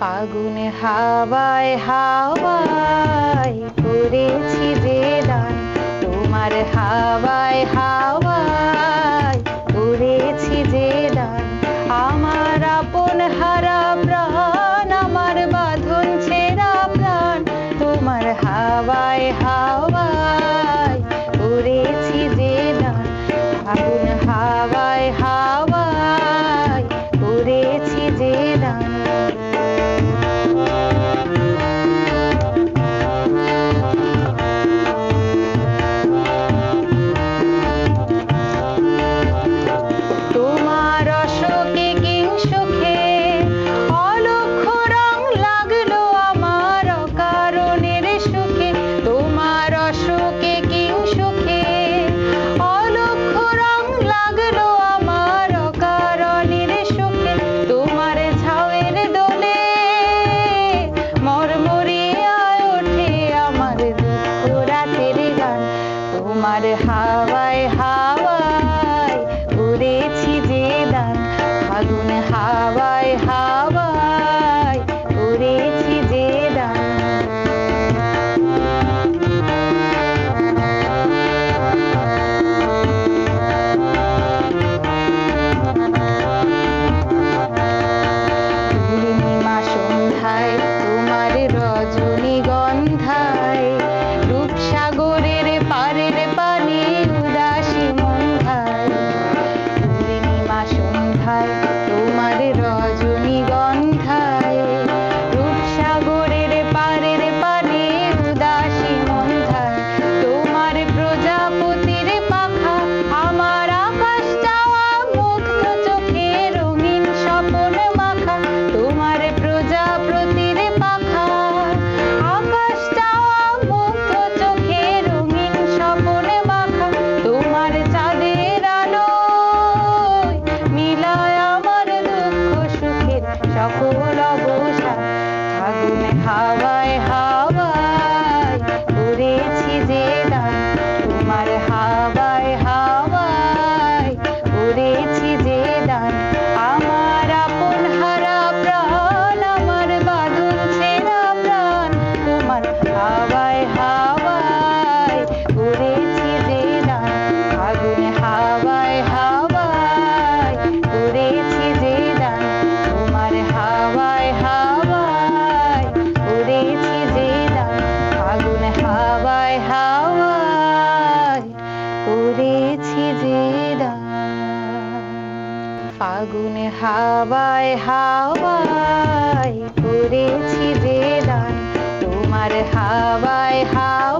ফাগুনে হাওয়ায় হাওয়ায় করেছি বেদান তোমার হাওয়ায় হাওয়ায় আর হাওয়ায় হাওয়ায় হাওয়ায় ফাগুনে হাওয়ায় হাওয়ায় করেছি বেদান তোমার হাওয়ায় হাওয়া